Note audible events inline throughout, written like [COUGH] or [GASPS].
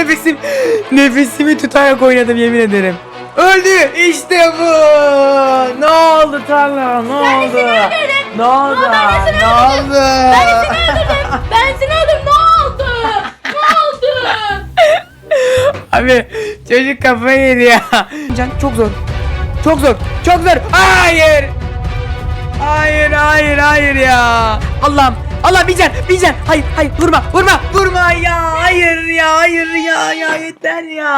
nefesim nefesimi tutarak oynadım yemin ederim. Öldü işte bu. Ne oldu Talha? Ne oldu? Ne oldu? Ne oldu? Ben seni öldürdüm. Ne oldu? Ne oldu? Abi çocuk kafayı yedi ya. Can çok zor. Çok zor. Çok zor. Hayır. Hayır hayır hayır ya. Allah'ım. Allah bir can bir can. Hayır hayır vurma vurma vurma ya. Hayır ya hayır ya ya yeter ya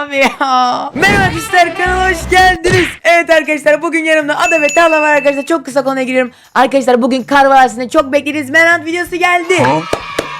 abi ya. Merhaba arkadaşlar kanala hoş geldiniz. Evet arkadaşlar bugün yanımda Ada ve Tala var arkadaşlar. Çok kısa konuya giriyorum. Arkadaşlar bugün kar vadisinde çok beklediğiniz Menant videosu geldi.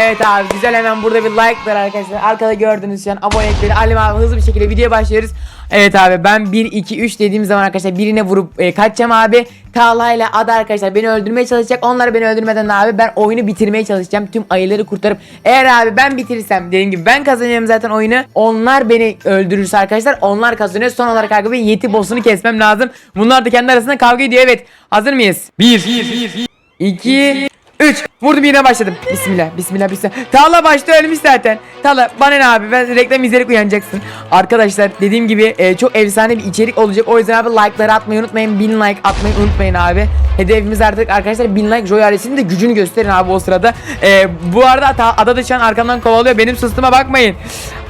Evet abi güzel hemen burada bir like var arkadaşlar. Arkada gördüğünüz şu an abonelikleri Alim abi hızlı bir şekilde videoya başlıyoruz. Evet abi ben 1 2 3 dediğim zaman arkadaşlar birine vurup e, kaçacağım abi. Talha ile Ada arkadaşlar beni öldürmeye çalışacak. Onlar beni öldürmeden abi ben oyunu bitirmeye çalışacağım. Tüm ayıları kurtarıp eğer abi ben bitirirsem dediğim gibi ben kazanıyorum zaten oyunu. Onlar beni öldürürse arkadaşlar onlar kazanıyor. Son olarak abi Yeti boss'unu kesmem lazım. Bunlar da kendi arasında kavga ediyor. Evet. Hazır mıyız? 1 2 3 Vurdum yine başladım. Bismillah, bismillah, bismillah. Tala başta ölmüş zaten. Tala bana ne abi ben reklam izleyerek uyanacaksın. Arkadaşlar dediğim gibi e, çok efsane bir içerik olacak. O yüzden abi like'ları atmayı unutmayın. 1000 like atmayı unutmayın abi. Hedefimiz artık arkadaşlar 1000 like. Joy ailesinin de gücünü gösterin abi o sırada. E, bu arada ta, ada da şu an arkamdan kovalıyor. Benim sustuma bakmayın.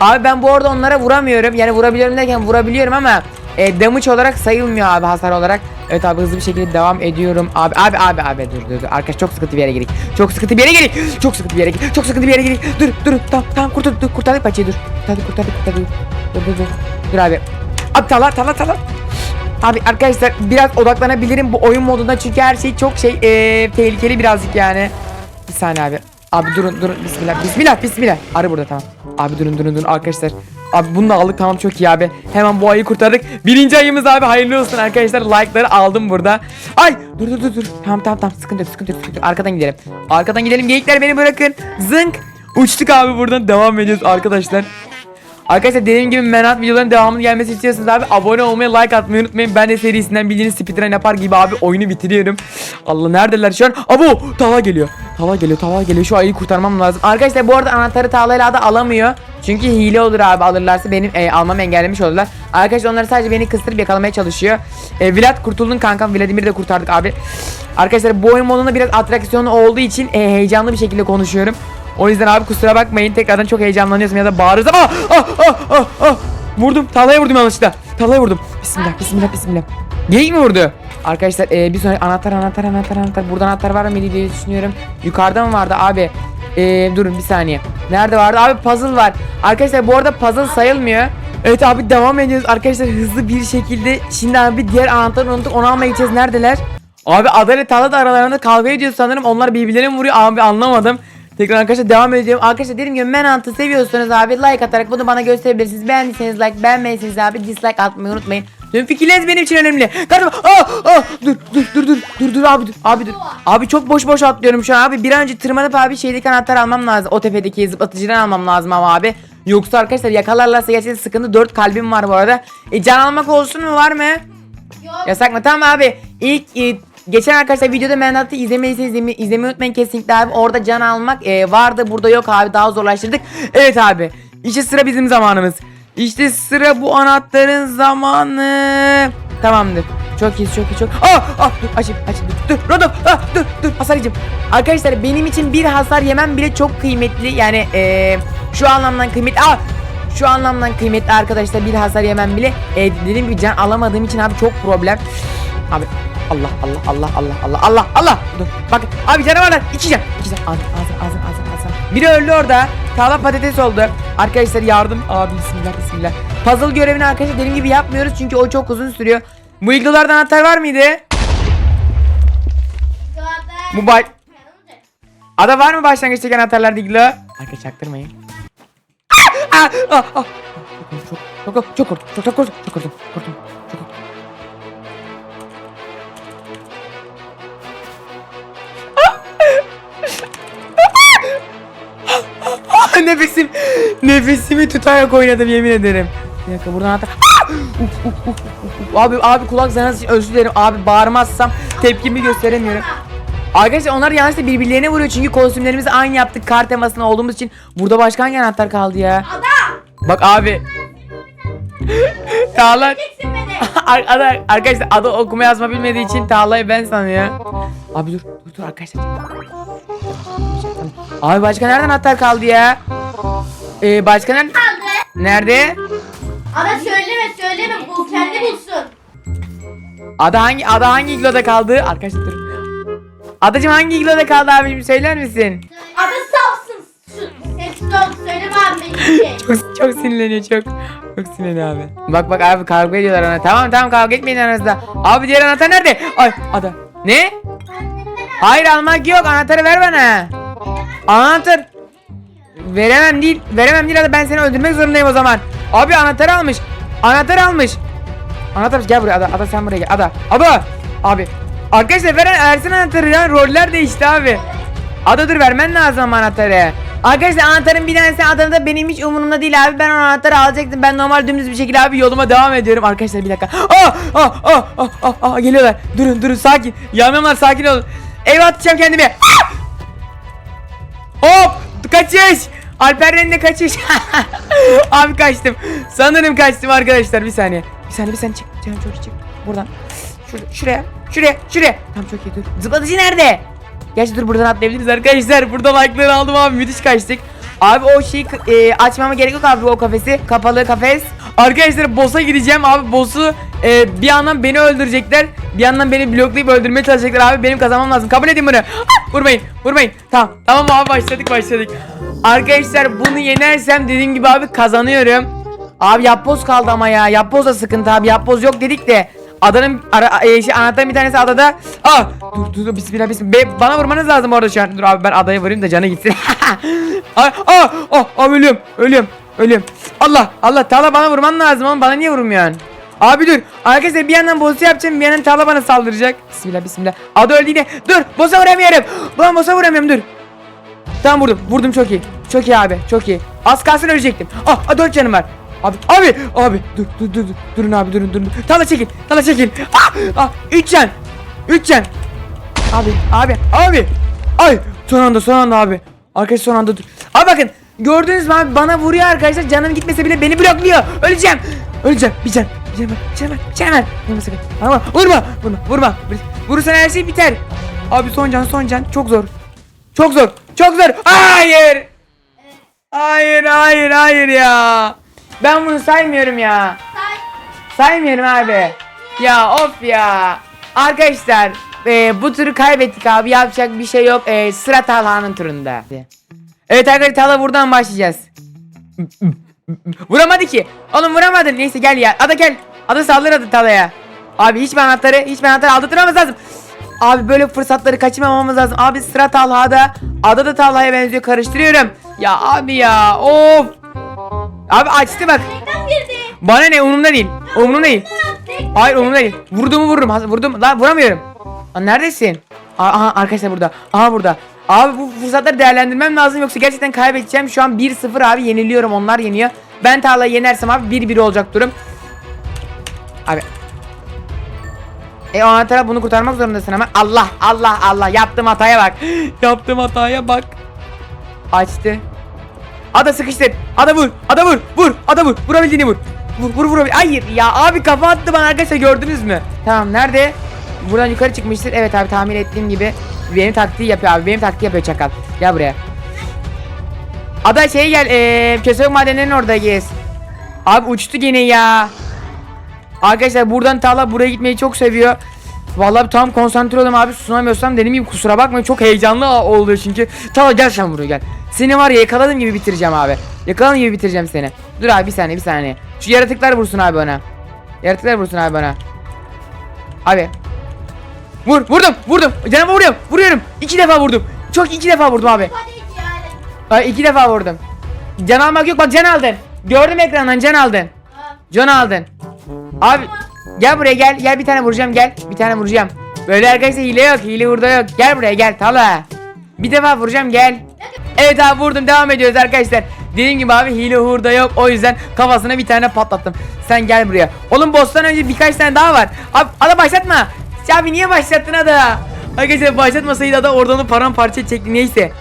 Abi ben bu arada onlara vuramıyorum. Yani vurabiliyorum derken vurabiliyorum ama e, damage olarak sayılmıyor abi hasar olarak. Evet abi hızlı bir şekilde devam ediyorum. Abi abi abi abi dur dur dur. Arkadaş çok sıkıntı bir yere girdik. Çok sıkıntı bir yere girdik. Çok sıkıntı bir yere girdik. Çok sıkıntı bir yere girdik. Dur dur tamam tamam kurtardık dur, kurtardık paçayı dur. Kurtardık kurtardık kurtardık. Dur dur dur. Dur abi. Abi tala tala tala. Abi arkadaşlar biraz odaklanabilirim bu oyun modunda çünkü her şey çok şey eee, tehlikeli birazcık yani. Bir saniye abi. Abi durun durun bismillah bismillah bismillah. Arı burada tamam. Abi durun durun durun arkadaşlar. Abi bunu da aldık tamam çok iyi abi. Hemen bu ayı kurtardık. Birinci ayımız abi hayırlı olsun arkadaşlar. Like'ları aldım burada. Ay dur dur dur dur. Tamam tamam tamam sıkıntı yok sıkıntı yok. sıkıntı. Arkadan gidelim. Arkadan gidelim geyikler beni bırakın. Zınk. Uçtuk abi buradan devam ediyoruz arkadaşlar. Arkadaşlar dediğim gibi Menat videoların devamının gelmesi istiyorsanız abi abone olmayı like atmayı unutmayın. Ben de serisinden bildiğiniz speedrun yapar gibi abi oyunu bitiriyorum. Allah neredeler şu an? Abo Tala geliyor. Tala geliyor Tala geliyor şu ayıyı kurtarmam lazım. Arkadaşlar bu arada anahtarı Tala'yla da alamıyor. Çünkü hile olur abi alırlarsa benim e, almamı engellemiş olurlar. Arkadaşlar onlar sadece beni kıstırıp yakalamaya çalışıyor. E, Vlad kurtuldun kankam Vladimir'i de kurtardık abi. Arkadaşlar bu oyun modunda biraz atraksiyonu olduğu için e, heyecanlı bir şekilde konuşuyorum. O yüzden abi kusura bakmayın tekrardan çok heyecanlanıyorsun ya da bağırırsam ah ah ah ah ah vurdum Talha'ya vurdum yanlışlıkla Talha'ya vurdum Bismillah bismillah bismillah Geyik mi vurdu? Arkadaşlar e, bir sonraki anahtar anahtar anahtar anahtar Burada anahtar var mı diye düşünüyorum Yukarıda mı vardı abi? E, durun bir saniye. Nerede vardı? Abi puzzle var. Arkadaşlar bu arada puzzle sayılmıyor. Evet abi devam ediyoruz. Arkadaşlar hızlı bir şekilde. Şimdi abi diğer anahtarı unuttuk. Onu almaya gideceğiz. Neredeler? Abi Ada ile Talha da aralarında kavga ediyor sanırım. Onlar birbirlerine vuruyor. Abi anlamadım. Tekrar arkadaşlar devam ediyorum. Arkadaşlar dediğim gibi Manhunt'ı seviyorsanız abi like atarak bunu bana gösterebilirsiniz. Beğendiyseniz like, beğenmediyseniz abi dislike atmayı unutmayın. Tüm fikirleriniz benim için önemli. Kardeşim ah ah dur dur dur dur dur dur abi dur abi dur. Abi çok boş boş atlıyorum şu an abi. Bir an önce tırmanıp abi şeydeki anahtar almam lazım. O tepedeki zıplatıcıdan almam lazım ama abi. Yoksa arkadaşlar yakalarlarsa gerçekten sıkıntı. 4 kalbim var bu arada. E can almak olsun mu var mı? Yok. Yasak mı? Tamam abi. İlk e, geçen arkadaşlar videoda Manhunt'ı izlemeyi izleme, izlemeyi unutmayın kesinlikle abi. Orada can almak e, vardı. Burada yok abi. Daha zorlaştırdık. Evet abi. İşte sıra bizim zamanımız. İşte sıra bu anahtarın zamanı. Tamamdır. Çok iyi, çok iyi, çok. Ah, ah, dur, açayım, açayım, dur, dur, Rodolf, ah, dur, dur, hasarcım. Arkadaşlar benim için bir hasar yemem bile çok kıymetli. Yani eee şu anlamdan kıymetli. Ah, şu anlamdan kıymetli arkadaşlar bir hasar yemem bile. E, dediğim gibi can alamadığım için abi çok problem. Abi Allah Allah Allah Allah Allah Allah Allah. Dur bak abi canavarlar iki can. Can. Ağzın ağzın ağzın ağzın ağzın. Biri öldü orada. Tağla patates oldu. Arkadaşlar yardım. Abi bismillah bismillah. Puzzle görevini arkadaşlar dediğim gibi yapmıyoruz çünkü o çok uzun sürüyor. Bu iglolardan anahtar var mıydı? Bay... Ada var mı başlangıçtaki anahtarlarda iglo? Arkadaşlar çaktırmayın. Ah, ah, ah. Çok çok çok korktum. Çok çok korktum. Çok korktum. Korktum. Nefesim nefesimi tutarak oynadım yemin ederim. Bir dakika buradan anahtar. Ah! Uf, uf, uf, uf, uf. Abi abi kulak zanası için özür dilerim. Abi bağırmazsam tepkimi gösteremiyorum. Arkadaşlar onlar yanlışlıkla birbirlerine vuruyor çünkü kostümlerimizi aynı yaptık kar temasında olduğumuz için. Burada başka hangi anahtar kaldı ya? Ada. Bak abi. Tağla Çeksin beni. [LAUGHS] Ar- ada, arkadaşlar adı okuma yazma bilmediği için Tağla'yı ben sanıyor. Abi dur dur dur arkadaşlar. Abi başka nereden anahtar kaldı ya? Ee, başka nerede? Nerede? Ama söyleme söyleme bu kendi bulsun. Ada hangi ada hangi igloda kaldı? Arkadaşlar dur. Adacım hangi igloda kaldı abicim söyler misin? Adı safsın. Sessiz ol söyleme abi benim şey. Çok, [LAUGHS] çok sinirleniyor çok. Çok sinirleniyor abi. Bak bak abi kavga ediyorlar ona. Tamam tamam kavga etmeyin aranızda. Abi diğer anahtar nerede? Ay ada. Ne? Hayır almak yok. Anahtarı ver bana. Anahtar. Veremem değil. Veremem değil ada. Ben seni öldürmek zorundayım o zaman. Abi anahtarı almış. Anahtarı almış. Anahtar gel buraya ada. Ada sen buraya gel. Ada. Ada. Abi. Arkadaşlar veren Ersin anahtarı ya. Roller değişti abi. Ada dur vermen lazım anahtarı. Arkadaşlar anahtarın bir tanesi adamı da benim hiç umurumda değil abi. Ben o anahtarı alacaktım. Ben normal dümdüz bir şekilde abi yoluma devam ediyorum. Arkadaşlar bir dakika. Aa, aa, aa, aa, aa, aa, geliyorlar. Durun durun sakin. Yanmıyorlar sakin olun. Eyvah atacağım kendimi. Ah! Hop kaçış. Alper'den de kaçış. [LAUGHS] abi kaçtım. Sanırım kaçtım arkadaşlar bir saniye. Bir saniye bir saniye çık. Canım çok çık. Buradan. Şurada, şuraya. Şuraya. Şuraya. Tamam çok iyi dur. Zıplatıcı nerede? Gerçi dur buradan atlayabiliriz arkadaşlar. [LAUGHS] Burada like'ları aldım abi müthiş kaçtık. Abi o şeyi e, açmama gerek yok abi o kafesi. Kapalı kafes. Arkadaşlar boss'a gideceğim abi boss'u e, bir yandan beni öldürecekler. Bir yandan beni bloklayıp öldürmeye çalışacaklar abi. Benim kazanmam lazım. Kabul edin bunu. Ah, vurmayın. Vurmayın. Tamam. Tamam abi başladık başladık. Arkadaşlar bunu yenersem dediğim gibi abi kazanıyorum. Abi yapboz kaldı ama ya. Yapboz da sıkıntı abi. Yapboz yok dedik de. Adanın e, şey, anahtarın bir tanesi adada. Ah! Dur dur dur bismillah bismillah. Be- bana vurmanız lazım orada şu an. Dur abi ben adaya vurayım da canı gitsin. ah, ah, ah, ah, ölüyorum. Ölüyorum. Ölüyorum. Allah Allah Tala bana vurman lazım oğlum. Bana niye vurmuyorsun? Abi dur. Arkadaşlar bir yandan boss'u yapacağım bir yandan Tala bana saldıracak. Bismillah bismillah. Ada öldü yine. Dur. Boss'a vuramıyorum. Ulan boss'a vuramıyorum dur. Tamam vurdum. Vurdum çok iyi. Çok iyi abi. Çok iyi. Az kalsın ölecektim. Ah, ah 4 canım var. Abi abi abi dur dur dur dur. durun abi durun durun. Tala çekil. Tala çekil. Ah ah 3 can. 3 can. Abi abi abi. Ay son anda son anda abi. Arkadaş son anda dur. Abi bakın gördünüz mü abi bana vuruyor arkadaşlar canım gitmese bile beni blokluyor. Öleceğim. Öleceğim. Bir can. Bir can var. Bir can var. Bir can var. Vurma sakın. Vurma. Vurma. Vurma. Vurma. Vurursan her şey biter. Abi son can son can. Çok zor. Çok zor. Çok zor. Hayır. Hayır hayır hayır ya. Ben bunu saymıyorum ya. Say. Saymıyorum abi. Ya of ya. Arkadaşlar e, bu turu kaybettik abi. Yapacak bir şey yok. E, sıra Talha'nın turunda. Evet arkadaşlar Talha buradan başlayacağız. Vuramadı ki. Oğlum vuramadın. Neyse gel ya. Ada gel. Ada saldır adı Talha'ya. Abi hiç anahtarı hiç anahtarı aldırtmamız lazım. Abi böyle fırsatları kaçırmamamız lazım. Abi sıra Talha'da. Ada da Talha'ya benziyor. Karıştırıyorum. Ya abi ya. Of. Abi açtı bak. Reklam girdi. Bana ne umurumda değil. Umurumda değil. Hayır umurumda değil. Vurduğumu vururum. Vurdum. Lan vuramıyorum. Aa, neredesin? Aha arkadaşlar burada. Aha burada. Abi bu fırsatları değerlendirmem lazım yoksa gerçekten kaybedeceğim. Şu an 1-0 abi yeniliyorum. Onlar yeniyor. Ben Talha'yı yenersem abi 1-1 olacak durum. Abi. E o anahtarla bunu kurtarmak zorundasın ama. Allah Allah Allah yaptığım hataya bak. [GASPS] yaptığım hataya bak. Açtı. Ada sıkıştır. Ada vur. Ada vur. Vur. Ada vur. Vurabildiğini vur. Vur vur vur. Hayır ya abi kafa attı bana arkadaşlar gördünüz mü? Tamam nerede? Buradan yukarı çıkmıştır. Evet abi tahmin ettiğim gibi benim taktiği yapıyor abi. Benim taktiği yapıyor çakal. Gel buraya. Ada şey gel. Eee kösök madenlerinin orada gez. Abi uçtu gene ya. Arkadaşlar buradan Tala buraya gitmeyi çok seviyor. Vallahi tam konsantre oldum abi sunamıyorsam dedim gibi kusura bakmayın çok heyecanlı oluyor çünkü. Tala gel sen buraya gel. Seni var ya yakaladığım gibi bitireceğim abi. Yakaladığım gibi bitireceğim seni. Dur abi bir saniye bir saniye. Şu yaratıklar vursun abi bana. Yaratıklar vursun abi bana. Abi. Vur vurdum vurdum. Canıma vuruyorum vuruyorum. İki defa vurdum. Çok iki defa vurdum abi. Ay iki defa vurdum. Can almak yok bak can aldın. Gördüm ekrandan can aldın. Can aldın. Abi gel buraya gel. Gel bir tane vuracağım gel. Bir tane vuracağım. Böyle arkadaşlar hile yok. Hile burada yok. Gel buraya gel Tala. Bir defa vuracağım gel. Evet abi vurdum devam ediyoruz arkadaşlar. Dediğim gibi abi hile hurda yok. O yüzden kafasına bir tane patlattım. Sen gel buraya. Oğlum boss'tan önce birkaç tane daha var. Abi ada başlatma. Abi niye başlattın ada? Arkadaşlar başlatmasaydı ada oradan paramparça çekti neyse.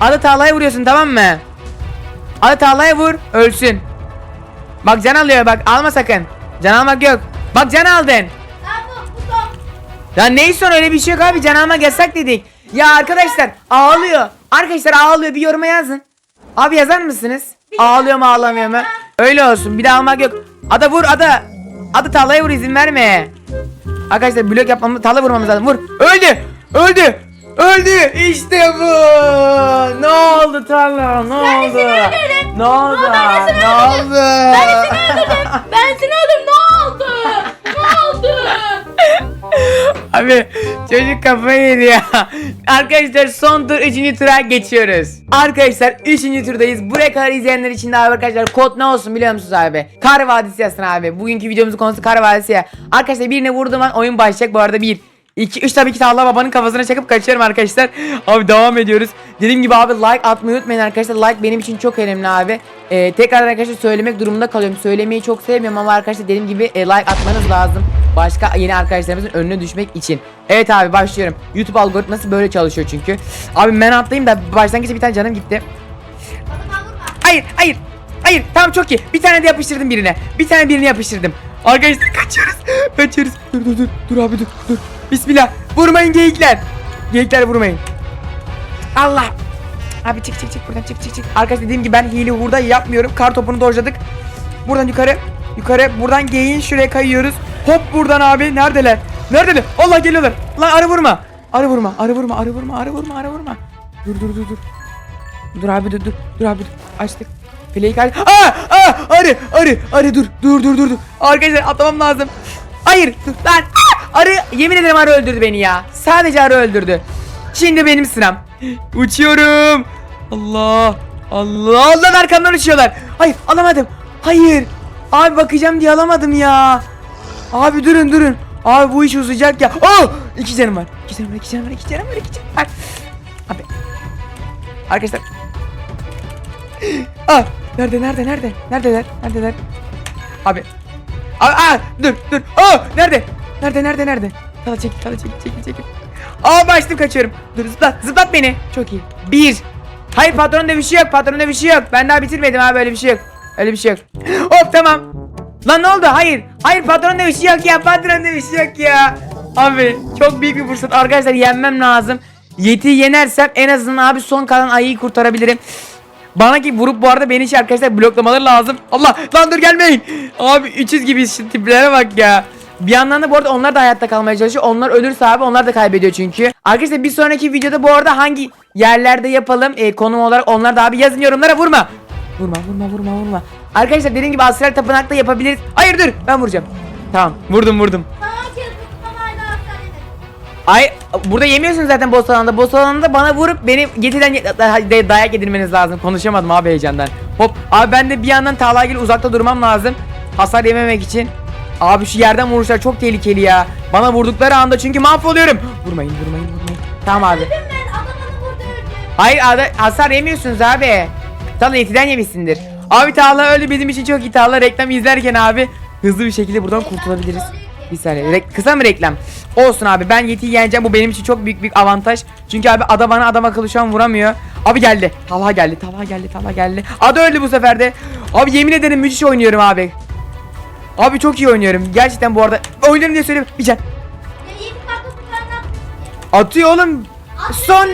Ada Talha'ya vuruyorsun tamam mı? Ada Talha'ya vur ölsün. Bak can alıyor bak alma sakın. Can almak yok. Bak can aldın. Ben. Ya neyse öyle bir şey yok abi can almak yasak dedik. Ya arkadaşlar ağlıyor. Arkadaşlar ağlıyor bir yoruma yazın. Abi yazar mısınız? Ağlıyor mu ağlamıyor mu? Öyle olsun bir daha almak yok. Ada vur ada. Ada talaya vur izin verme. Arkadaşlar blok yapmamız tala vurmamız lazım. Vur. Öldü. Öldü. Öldü. İşte bu. Ne oldu tala? Ne oldu? öldürdüm. Ne oldu? Aa, ben de seni Ne öldürdüm. oldu? Ben seni öldüm ne oldu? Ne oldu? Abi çocuk kafayı yedi ya. Arkadaşlar son tur 3. tura geçiyoruz. Arkadaşlar 3. turdayız. Buraya kadar izleyenler için de abi arkadaşlar kod ne olsun biliyor musunuz abi? Kar Vadisi yazsın abi. Bugünkü videomuzun konusu Kar Vadisi ya. Arkadaşlar birine vurduğum an oyun başlayacak. Bu arada 1 2 3 tabii ki de Allah babanın kafasına çakıp kaçıyorum arkadaşlar. Abi devam ediyoruz. Dediğim gibi abi like atmayı unutmayın arkadaşlar. Like benim için çok önemli abi. Ee, tekrar arkadaşlar söylemek durumunda kalıyorum. Söylemeyi çok sevmiyorum ama arkadaşlar dediğim gibi e, like atmanız lazım. Başka yeni arkadaşlarımızın önüne düşmek için. Evet abi başlıyorum. YouTube algoritması böyle çalışıyor çünkü. Abi ben atlayayım da başlangıçta bir tane canım gitti. Hayır hayır. Hayır tamam çok iyi. Bir tane de yapıştırdım birine. Bir tane birini yapıştırdım. Arkadaşlar kaçıyoruz. Kaçıyoruz. Dur dur dur. Dur abi dur dur. Bismillah. Vurmayın geyikler. Geyikler vurmayın. Allah. Abi çık çık çık buradan çık çık çık. Arkadaşlar dediğim gibi ben hile hurda yapmıyorum. Kar topunu dojladık. Buradan yukarı. Yukarı. Buradan geyiğin şuraya kayıyoruz. Hop buradan abi. Neredeler? Neredeler? Allah geliyorlar. Lan arı vurma. Arı vurma. Arı vurma. Arı vurma. Arı vurma. Arı vurma. Dur dur dur dur. Dur abi dur dur. Dur abi dur. Açtık. Fleyi aç. Aa! Aa! Arı! Arı! Arı dur. Dur dur dur dur. Arkadaşlar atlamam lazım. Hayır. Dur lan. Aa! Arı yemin ederim arı öldürdü beni ya. Sadece arı öldürdü. Şimdi benim sıram. Uçuyorum. Allah. Allah. Allah arkamdan uçuyorlar. Hayır alamadım. Hayır. Abi bakacağım diye alamadım ya. Abi durun durun. Abi bu iş uzayacak ya. Oh! İki canım var. İki canım var. iki canım var. iki canım var. iki canım var. Abi. Arkadaşlar. Ah! Nerede nerede nerede? Neredeler? Neredeler? Abi. Abi aa, dur dur. Oh! Nerede? Nerede nerede nerede? Tala çekil tala çekil çekil çekil. Aa başladım kaçıyorum. Dur zıplat zıplat beni. Çok iyi. Bir. Hayır patronda bir şey yok. Patronda bir şey yok. Ben daha bitirmedim abi öyle bir şey yok. Öyle bir şey yok. Hop tamam. Lan ne oldu? Hayır. Hayır patronda bir şey yok ya. Patronda bir şey yok ya. Abi çok büyük bir fırsat. Arkadaşlar yenmem lazım. Yeti'yi yenersem en azından abi son kalan ayıyı kurtarabilirim. Bana ki vurup bu arada beni hiç arkadaşlar bloklamaları lazım. Allah lan dur gelmeyin. Abi 300 gibi şu tiplere bak ya. Bir yandan da bu arada onlar da hayatta kalmaya çalışıyor. Onlar ölürse abi onlar da kaybediyor çünkü. Arkadaşlar bir sonraki videoda bu arada hangi yerlerde yapalım e, konum olarak onlar da abi yazın yorumlara vurma. Vurma vurma vurma vurma. Arkadaşlar dediğim gibi astral tapınakta yapabiliriz. Hayır dur ben vuracağım. Tamam vurdum vurdum. Ay burada yemiyorsun zaten boss alanında. Boss alanında bana vurup beni getiden day- dayak yedirmeniz lazım. Konuşamadım abi heyecandan. Hop abi ben de bir yandan Talagil uzakta durmam lazım. Hasar yememek için. Abi şu yerden vuruşlar çok tehlikeli ya. Bana vurdukları anda çünkü mahvoluyorum. Vurmayın vurmayın vurmayın. Tamam abi. Öldü. Hayır hasar yemiyorsunuz abi. Tala etiden yemişsindir. Abi Tala öyle bizim için çok iyi. Tala reklam izlerken abi hızlı bir şekilde buradan kurtulabiliriz. Bir saniye. Rek- kısa mı reklam? Olsun abi ben Yeti'yi yeneceğim. Bu benim için çok büyük bir avantaj. Çünkü abi ada bana adam akıllı şu an vuramıyor. Abi geldi. Talha geldi. Talha geldi. Talha geldi. Ada öldü bu sefer de. Abi yemin ederim müthiş oynuyorum abi. Abi çok iyi oynuyorum. Gerçekten bu arada oynuyorum diye söylüyorum. Bir can. Atıyor oğlum. Son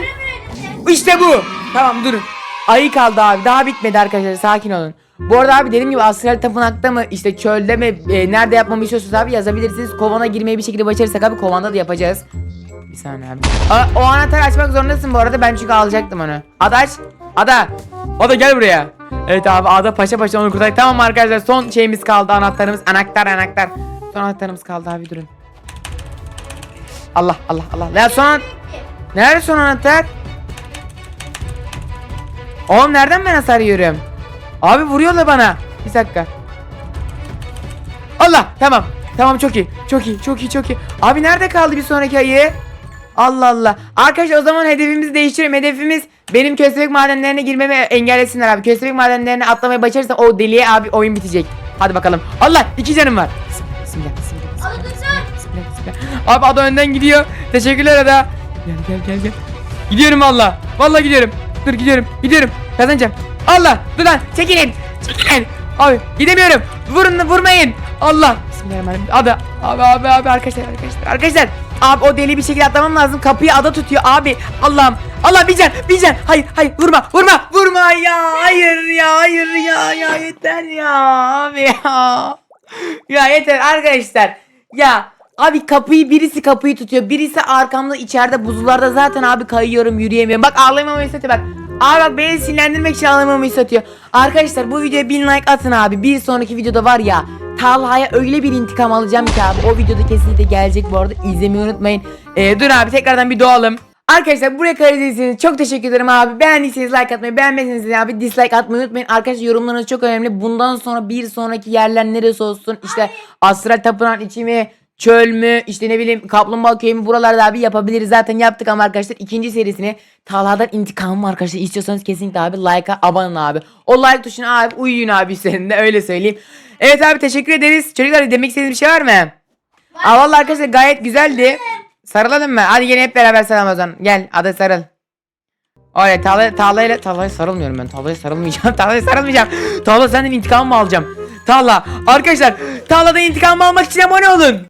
işte bu. Tamam durun. Ayı kaldı abi. Daha bitmedi arkadaşlar. Sakin olun. Bu arada abi dediğim gibi astral tapınakta mı işte çölde mi e, nerede yapmamı istiyorsunuz abi yazabilirsiniz. Kovana girmeyi bir şekilde başarırsak abi kovanda da yapacağız. Bir saniye abi. Aa, o anahtarı açmak zorundasın bu arada ben çünkü alacaktım onu. Ada aç. Ada. Ada gel buraya. Evet abi Ada paşa paşa onu kurtardık. Tamam arkadaşlar son şeyimiz kaldı anahtarımız. Anahtar anahtar. Son anahtarımız kaldı abi durun. Allah Allah Allah. Ya son Nerede son anahtar? Oğlum nereden ben hasar yiyorum? Abi vuruyorlar bana. Bir dakika. Allah tamam. Tamam çok iyi. Çok iyi. Çok iyi. Çok iyi. Abi nerede kaldı bir sonraki ayı? Allah Allah. Arkadaşlar o zaman hedefimizi değiştirelim. Hedefimiz benim köstebek madenlerine girmemi engellesinler abi. Köstebek madenlerine atlamayı başarırsam o deliye abi oyun bitecek. Hadi bakalım. Allah iki canım var. Bismillah. Bismillah. bismillah. Bismillah, bismillah. Abi Ada önden gidiyor. Teşekkürler Ada. Gel gel gel gel. Gidiyorum valla. Valla gidiyorum. Dur gidiyorum. Gidiyorum. Kazanacağım. Allah. Dur lan. Çekilin. Çekilin. Abi gidemiyorum. Vurun vurmayın. Allah. Bismillahirrahmanirrahim. Abi abi abi abi arkadaşlar arkadaşlar arkadaşlar. Abi o deli bir şekilde atlamam lazım. Kapıyı ada tutuyor abi. Allah'ım. Allah bir can bir can. Hayır hayır vurma vurma vurma ya. Hayır ya hayır ya ya yeter ya abi ya. Ya yeter arkadaşlar. Ya abi kapıyı birisi kapıyı tutuyor. Birisi arkamda içeride buzullarda zaten abi kayıyorum yürüyemiyorum. Bak ağlamamı satıyor bak. Abi bak beni sinirlendirmek için ağlamamı satıyor. Arkadaşlar bu videoya 1000 like atın abi. Bir sonraki videoda var ya Talha'ya öyle bir intikam alacağım ki abi. O videoda kesinlikle gelecek bu arada. İzlemeyi unutmayın. Ee, dur abi tekrardan bir doğalım. Arkadaşlar buraya kadar izlediğiniz çok teşekkür ederim abi. Beğendiyseniz like atmayı, beğenmediyseniz de abi dislike atmayı unutmayın. Arkadaşlar yorumlarınız çok önemli. Bundan sonra bir sonraki yerler neresi olsun? İşte astral tapınağın içi mi? Çöl mü? İşte ne bileyim kaplumbağa köyü mü? Buralarda abi yapabiliriz. Zaten yaptık ama arkadaşlar ikinci serisini Talha'dan intikamım var arkadaşlar. İstiyorsanız kesinlikle abi like'a abone abi. O like tuşuna abi uyuyun abi üzerinde öyle söyleyeyim. Evet abi teşekkür ederiz. Çocuklar demek istediğiniz bir şey var mı? Aa vallahi arkadaşlar gayet güzeldi. Sarılalım mı? Hadi yine hep beraber sarılalım o zaman. Gel hadi sarıl. Öyle Tağla ile Tağla'ya sarılmıyorum ben. Tağla'ya sarılmayacağım. [LAUGHS] Tağla'ya sarılmayacağım. Tağla senden intikam mı alacağım? Tağla. Arkadaşlar Tağla'dan intikam almak için abone olun.